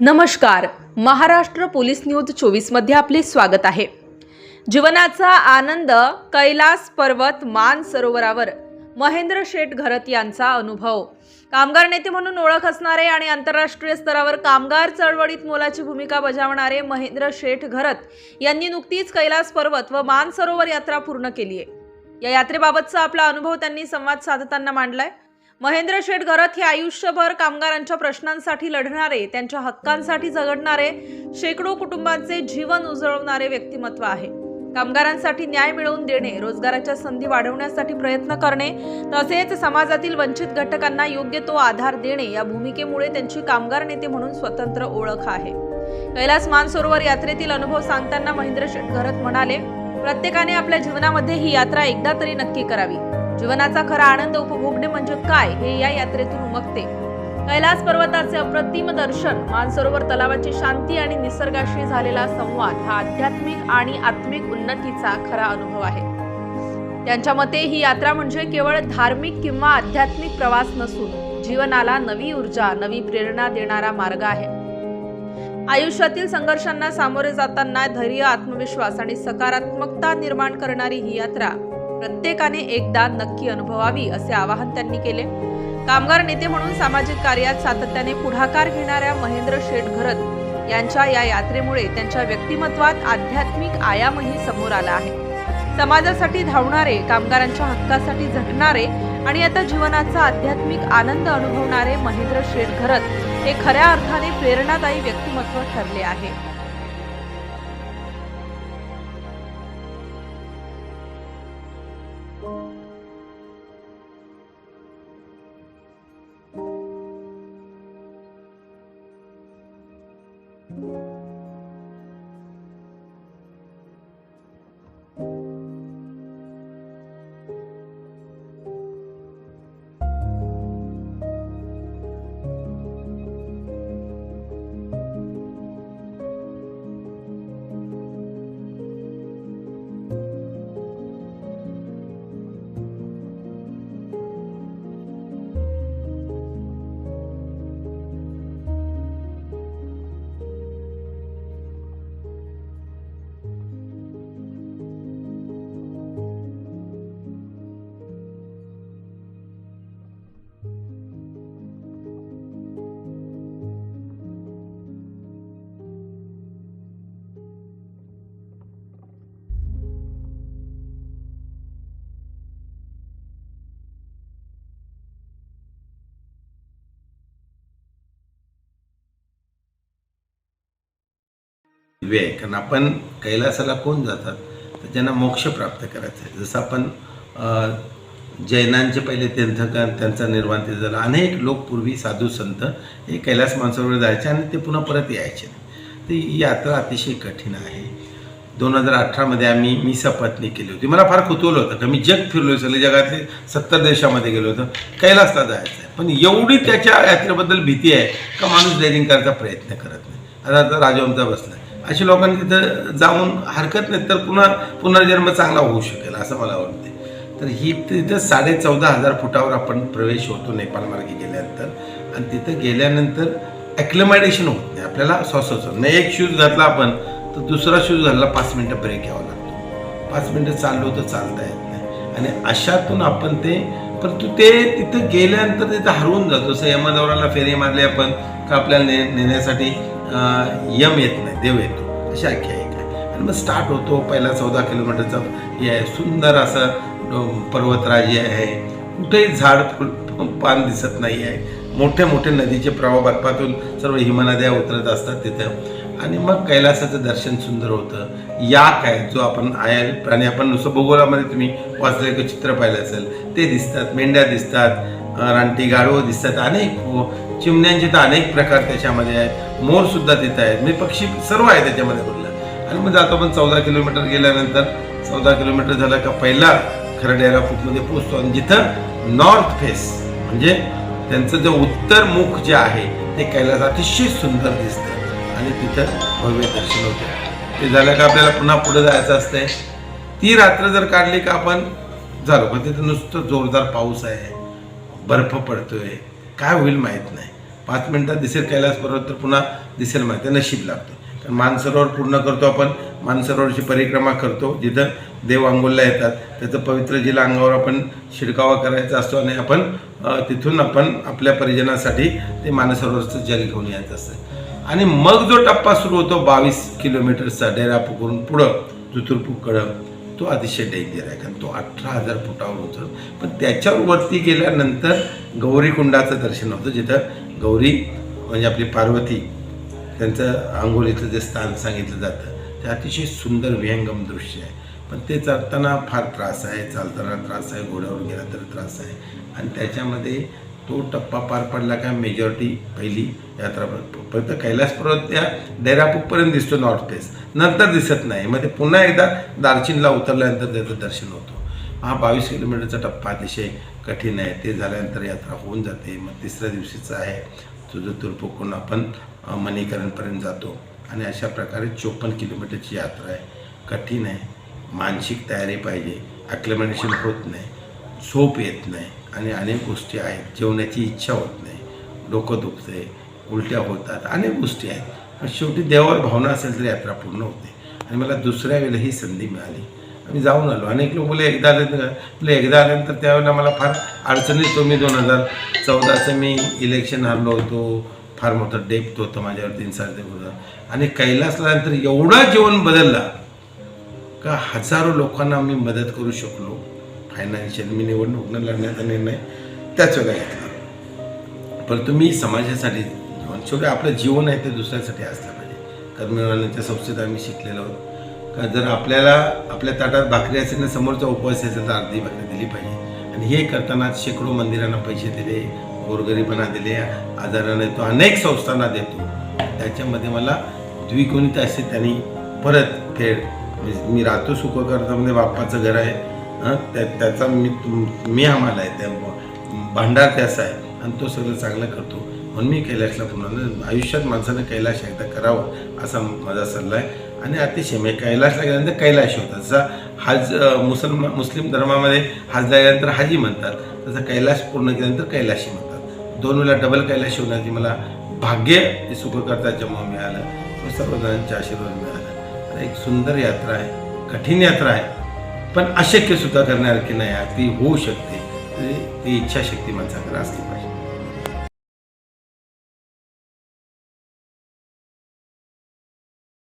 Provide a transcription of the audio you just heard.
नमस्कार. Maharashtra police news चोवीसमध्ये आपले स्वागत आहे. जीवनाचा आनंद कैलास पर्वत मान सरोवरावर. महेंद्र शेठ घरत यांचा अनुभव. कामगार नेते म्हणून ओळख असणारे आणि आंतरराष्ट्रीय स्तरावर कामगार चळवळीत मोलाची भूमिका बजावणारे महेंद्र शेठ घरत यांनी नुकतीच कैलास पर्वत व मान सरोवर यात्रा पूर्ण केली आहे या यात्रेबाबतचा आपला अनुभव त्यांनी संवाद साधताना मांडलाय. महेंद्र शेठ घरत हे आयुष्यभर कामगारांच्या प्रश्नांसाठी लढणारे त्यांच्या हक्कांसाठी झगडणारे शेकडो कुटुंबांचे जीवन उजळवणारे व्यक्तिमत्व आहे. कामगारांसाठी न्याय मिळवून देणे रोजगाराच्या संधी वाढवण्यासाठी प्रयत्न करणे तसेच समाजातील वंचित घटकांना योग्य तो आधार देणे या भूमिकेमुळे त्यांची कामगार नेते म्हणून स्वतंत्र ओळख आहे. कैलास मानसरोवर यात्रेतील अनुभव सांगताना महेंद्र शेठ घरत म्हणाले प्रत्येकाने आपल्या जीवनामध्ये ही यात्रा एकदा तरी नक्की करावी. जीवनाचा खरा आनंद उपभोगणे म्हणजे काय हे या यात्रेतून उमगते. कैलास पर्वताचे अप्रतिम दर्शन मानसरोवर तलावाची शांती आणि निसर्गाशी झालेला संवाद हा आध्यात्मिक आणि आत्मिक उन्नतीचा खरा अनुभव आहे. त्यांच्या मते ही यात्रा म्हणजे केवळ धार्मिक किंवा आध्यात्मिक प्रवास नसून जीवनाला नवी ऊर्जा नवी प्रेरणा देणारा मार्ग आहे. आयुष्यातील संघर्षांना सामोरे जाताना धैर्य आत्मविश्वास आणि सकारात्मकता निर्माण करणारी ही यात्रा प्रत्येकाने एकदा नक्की अनुभवावी असे आवाहन त्यांनी केले. कामगार नेते म्हणून सामाजिक कार्यात सातत्याने पुढाकार घेणाऱ्या महेंद्र शेठ घरत यांच्या या यात्रेमुळे त्यांच्या व्यक्तिमत्वात आध्यात्मिक आयामही समोर आला आहे. समाजासाठी धावणारे कामगारांच्या हक्कासाठी झटणारे आणि आता जीवनाचा आध्यात्मिक आनंद अनुभवणारे महेंद्र शेठ घरत हे खऱ्या अर्थाने प्रेरणादायी व्यक्तिमत्व ठरले आहे. दिव्य आहे कारण आपण कैलासाला कोण जातात? तर ज्यांना मोक्ष प्राप्त करायचं आहे. जसं आपण जैनांचे पहिले तीर्थकर त्यांचा निर्माण ते झाला. अनेक लोक पूर्वी साधू संत हे कैलास माणसावर जायचे आणि ते पुन्हा परत यायचे. तर ही यात्रा अतिशय कठीण आहे. दोन हजार अठरामध्ये आम्ही मी सपत्नी केली होती. मला फार कुतूहल होतं. का मी जग फिरलो सगळे जगातले सत्तर देशामध्ये गेलो होतो. कैलासला जायचं आहे. पण एवढी त्याच्या यात्रेबद्दल भीती आहे का माणूस दैनिक करायचा प्रयत्न करत नाही. आता आता राजवंता बसला. अशा लोकांनी तिथं जाऊन हरकत नाही तर पुन्हा पुनर्जन्म चांगला होऊ शकेल असं मला वाटते तर ही तिथं साडे चौदा हजार फुटावर आपण प्रवेश होतो नेपाळ मार्गे गेल्यानंतर. आणि तिथं गेल्यानंतर ॲक्लमायडेशन होत नाही आपल्याला श्वासच होत नाही. एक शूज घातला आपण तर दुसरा शूज घातला पाच मिनटं ब्रेक घ्यावा लागतो. पाच मिनटं चाललो तर चालता येत नाही. आणि अशातून आपण ते परंतु ते तिथं गेल्यानंतर तिथं हरवून जातो. जसं यमदौराला फेरी मारली आपण का आपल्याला ने नेण्यासाठी यम येत नाही देव येतो अशी आख्यायिका आहे आणि मग स्टार्ट होतो पहिला चौदा किलोमीटरचा हे आहे. सुंदर असं अं, पर्वतराजी आहे. कुठेही झाड फुल पान दिसत नाही आहे. मोठे मोठे नदीचे प्रवाह बर्फातून सर्व हिमनद्या उतरत असतात तिथं. आणि मग कैलासाचं दर्शन सुंदर होतं. याक आहे जो आपण आयल प्राणी आपण नुसतं भूगोलामध्ये तुम्ही वाचलेलं की चित्र पाहिलं असेल ते दिसतात मेंढ्या दिसतात रानटी गाढवं दिसतात. अनेक चिमण्यांचे तर अनेक प्रकार त्याच्यामध्ये आहेत. मोर सुद्धा तिथं आहेत. म्हणजे पक्षी सर्व आहे त्याच्यामध्ये कुठलं. आणि मग जातो पण चौदा किलोमीटर गेल्यानंतर चौदा किलोमीटर झालं का पहिला खरड्याला मध्ये पोचतो आणि जिथं नॉर्थ फेस म्हणजे त्यांचं जे उत्तर मुख जे आहे ते कैलास अतिशय सुंदर दिसतं. आणि तिथं भव्य दर्शन होतं. ते झालं का आपल्याला पुन्हा पुढे जायचं असतंय. ती रात्र जर काढली का आपण झालो. पण तिथं नुसतं जोरदार पाऊस आहे. बर्फ पडतोय. काय होईल माहीत नाही. पाच मिनटात दिसेल कैलास पर्वत तर पुन्हा दिसेल माहिती नशीब लागते कारण मानसरोवर पूर्ण करतो आपण. मानसरोवरची परिक्रमा करतो. जिथं देव अंगोलला येतात त्याचं पवित्र जिला अंगावर आपण शिडकावा करायचा असतो आणि आपण तिथून आपण आपल्या परिजनासाठी ते मानसरोवरचं जल घेऊन यायचं असतं. आणि मग जो टप्पा सुरू होतो बावीस किलोमीटरचा डेरापूरकडून पुढं जुतुरपूरकडं तो अतिशय डेंजर आहे. कारण तो अठरा हजार फुटावर उचल पण त्याच्यावर वरती गेल्यानंतर गौरीकुंडाचं दर्शन होतं. जिथं गौरी म्हणजे आपली पार्वती त्यांचं आंघोळीचं जे स्थान सांगितलं जातं ते अतिशय सुंदर विहंगम दृश्य आहे. पण ते चालताना फार त्रास आहे चालताना त्रास आहे घोड्यावर गेला तर त्रास आहे. आणि त्याच्यामध्ये तो टप्पा पार पडला का मेजॉरिटी पहिली यात्रा फक्त कैलास पर्वत त्या डेरापूरपर्यंत दिसतो नॉर्थ फेस नंतर दिसत नाही. मग ते पुन्हा एकदा दार्जिनला उतरल्यानंतर त्याचं दर्शन होतं. हा बावीस किलोमीटरचा टप्पा अतिशय कठीण आहे. ते झाल्यानंतर यात्रा होऊन जाते. मग तिसऱ्या दिवशीचं आहे. तुझं तुरपुकून आपण अ, मणीकरणपर्यंत जातो. आणि अशा प्रकारे चोपन्न किलोमीटरची यात्रा आहे. कठीण आहे. मानसिक तयारी पाहिजे. ॲक्लेमेनेशन होत नाही. झोप येत नाही. आणि अनेक गोष्टी आहेत. जेवण्याची इच्छा होत नाही. डोकं दुखते उलट्या होतात. अनेक गोष्टी आहेत. पण शेवटी देवावर भावना असेल तर यात्रा पूर्ण होते. आणि मला दुसऱ्या वेळेला ही संधी मिळाली. आम्ही जाऊन आलो. अनेक लोक बोले एकदा आले तर बोले एकदा आल्यानंतर त्यावेळेला मला फार अडचणीत तो मी दोन हजार चौदाचं मी इलेक्शन हरलो होतो. फार मोठं डेप्थ होतं माझ्यावर तीन साडे होतं आणि कैलासला नंतर एवढा जीवन बदलला का हजारो लोकांना मी मदत करू शकलो. फायनान्शियल मी निवडणूक लढण्याचा निर्णय त्याच वेळेला घेतला. परंतु मी समाजासाठी जीवन शेवटी आपलं जीवन आहे ते दुसऱ्यासाठी असलं पाहिजे. कर्मविधानाच्या संस्थेत आम्ही शिकलेलो आहोत. जर आपल्याला आपल्या ताटात भाकरी असेल ना समोरचा उपवास असेल तर अर्धी भाकरी दिली पाहिजे. आणि हे करताना शेकडो मंदिरांना पैसे दिले गोरगरीबांना दिले आजारांना देतो अनेक संस्थांना देतो. त्याच्यामध्ये मला द्विगुणित असे त्यांनी परत फेड म्हणजे मी राहतो सुखकर्तामध्ये बाप्पाचं घर आहे. त्या त्याचा मी तुम- मी आम्हाला आहे त्या भांडार त्याचा आहे. आणि तो सगळं चांगलं करतो. म्हणून मी कैलाशला पुन्हा आयुष्यात माणसानं कैलास एकदा करावं असा माझा सल्ला आहे. आणि अतिशय म्हणजे कैलासला गेल्यानंतर कैलाश होतात. जसा हज मुसलमान मुस्लिम धर्मामध्ये हजला गेल्यानंतर हाजी म्हणतात. तसं कैलास पूर्ण केल्यानंतर कैलाशी म्हणतात. दोन वेळा डबल कैलाशी होण्याची मला भाग्य ते जेव्हा मिळालं. व सर्वजणांचे आशीर्वाद मिळाला. तर एक सुंदर यात्रा आहे कठीण यात्रा आहे पण अशक्य सुद्धा करण्यासारखी नाही ती होऊ शकते. म्हणजे ती इच्छाशक्ती माणसाकडे असली पाहिजे.